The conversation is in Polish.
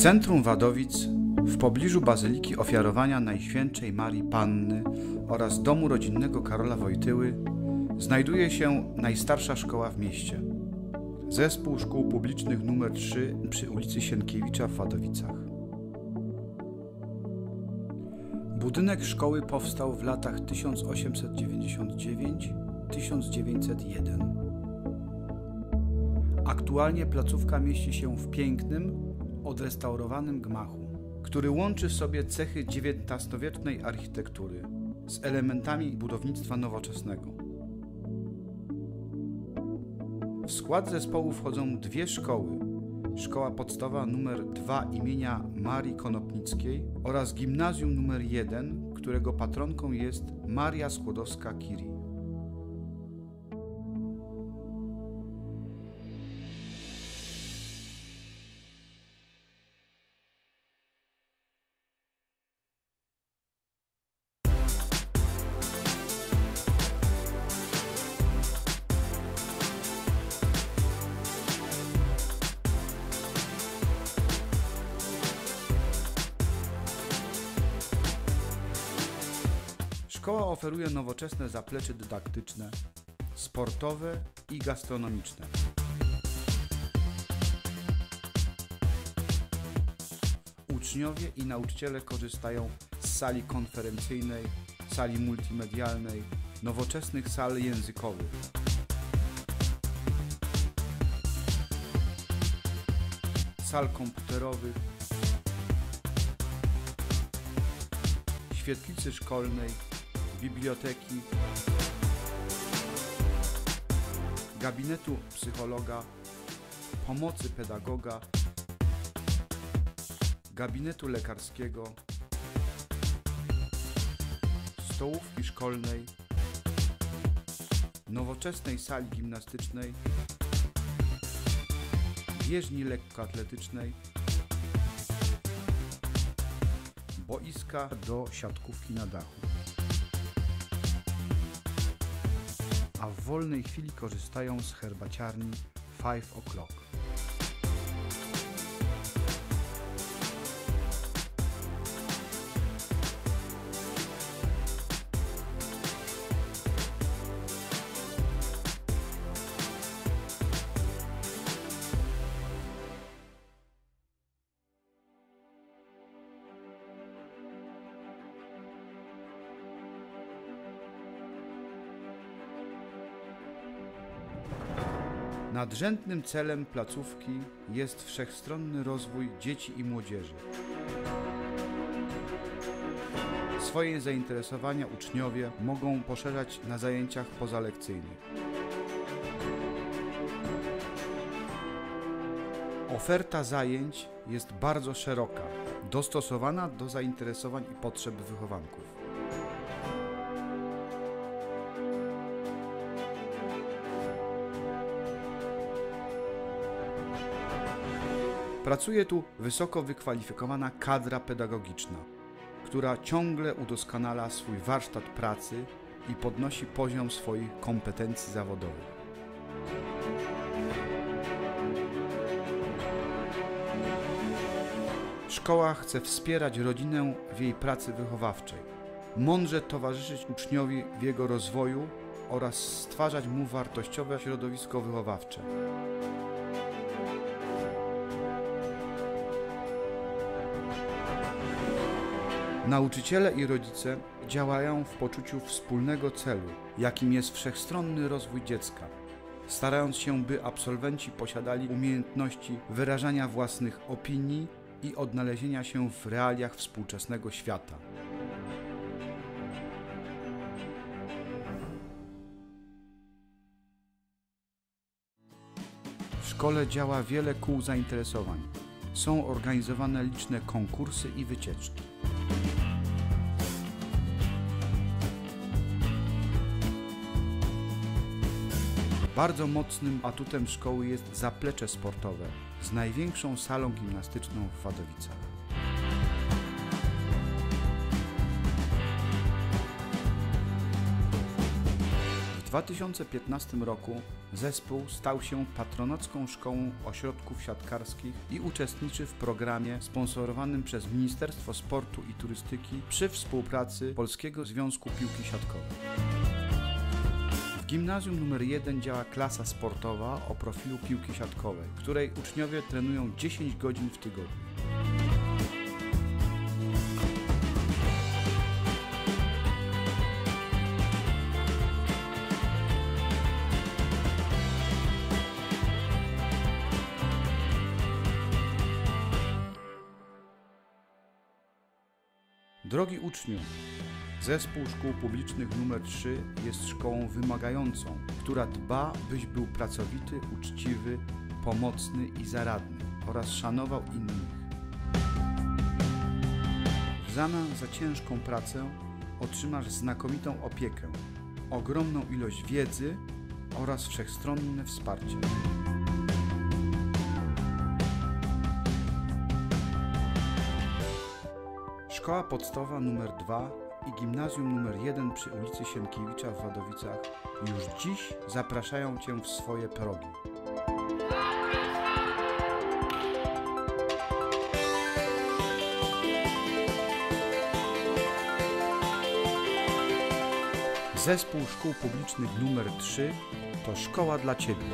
centrum Wadowic, w pobliżu Bazyliki Ofiarowania Najświętszej Marii Panny oraz domu rodzinnego Karola Wojtyły, znajduje się najstarsza szkoła w mieście. Zespół Szkół Publicznych nr 3 przy ulicy Sienkiewicza w Wadowicach. Budynek szkoły powstał w latach 1899-1901. Aktualnie placówka mieści się w pięknym, odrestaurowanym gmachu, który łączy w sobie cechy XIX-wiecznej architektury z elementami budownictwa nowoczesnego. W skład zespołu wchodzą dwie szkoły. Szkoła podstawowa nr 2 imienia Marii Konopnickiej oraz gimnazjum nr 1, którego patronką jest Maria Skłodowska-Curie. Szkoła oferuje nowoczesne zaplecze dydaktyczne, sportowe i gastronomiczne. Uczniowie i nauczyciele korzystają z sali konferencyjnej, sali multimedialnej, nowoczesnych sal językowych. Sal komputerowych, świetlicy szkolnej, biblioteki, gabinetu psychologa, pomocy pedagoga, gabinetu lekarskiego, stołówki szkolnej, nowoczesnej sali gimnastycznej, bieżni lekkoatletycznej, boiska do siatkówki na dachu. A w wolnej chwili korzystają z herbaciarni Five O'Clock. Nadrzędnym celem placówki jest wszechstronny rozwój dzieci i młodzieży. Swoje zainteresowania uczniowie mogą poszerzać na zajęciach pozalekcyjnych. Oferta zajęć jest bardzo szeroka, dostosowana do zainteresowań i potrzeb wychowanków. Pracuje tu wysoko wykwalifikowana kadra pedagogiczna, która ciągle udoskonala swój warsztat pracy i podnosi poziom swoich kompetencji zawodowych. Szkoła chce wspierać rodzinę w jej pracy wychowawczej, mądrze towarzyszyć uczniowi w jego rozwoju oraz stwarzać mu wartościowe środowisko wychowawcze. Nauczyciele i rodzice działają w poczuciu wspólnego celu, jakim jest wszechstronny rozwój dziecka, starając się, by absolwenci posiadali umiejętności wyrażania własnych opinii i odnalezienia się w realiach współczesnego świata. W szkole działa wiele kół zainteresowań. Są organizowane liczne konkursy i wycieczki. Bardzo mocnym atutem szkoły jest zaplecze sportowe z największą salą gimnastyczną w Wadowicach. W 2015 roku zespół stał się patronacką szkołą ośrodków siatkarskich i uczestniczy w programie sponsorowanym przez Ministerstwo Sportu i Turystyki przy współpracy Polskiego Związku Piłki Siatkowej. Gimnazjum nr 1 działa klasa sportowa o profilu piłki siatkowej, której uczniowie trenują 10 godzin w tygodniu. Drogi uczniu, zespół szkół publicznych nr 3 jest szkołą wymagającą, która dba, byś był pracowity, uczciwy, pomocny i zaradny oraz szanował innych. W zamian za ciężką pracę otrzymasz znakomitą opiekę, ogromną ilość wiedzy oraz wszechstronne wsparcie. Szkoła podstawowa nr 2 i gimnazjum nr 1 przy ulicy Sienkiewicza w Wadowicach już dziś zapraszają Cię w swoje progi. Zespół Szkół Publicznych nr 3 to szkoła dla Ciebie.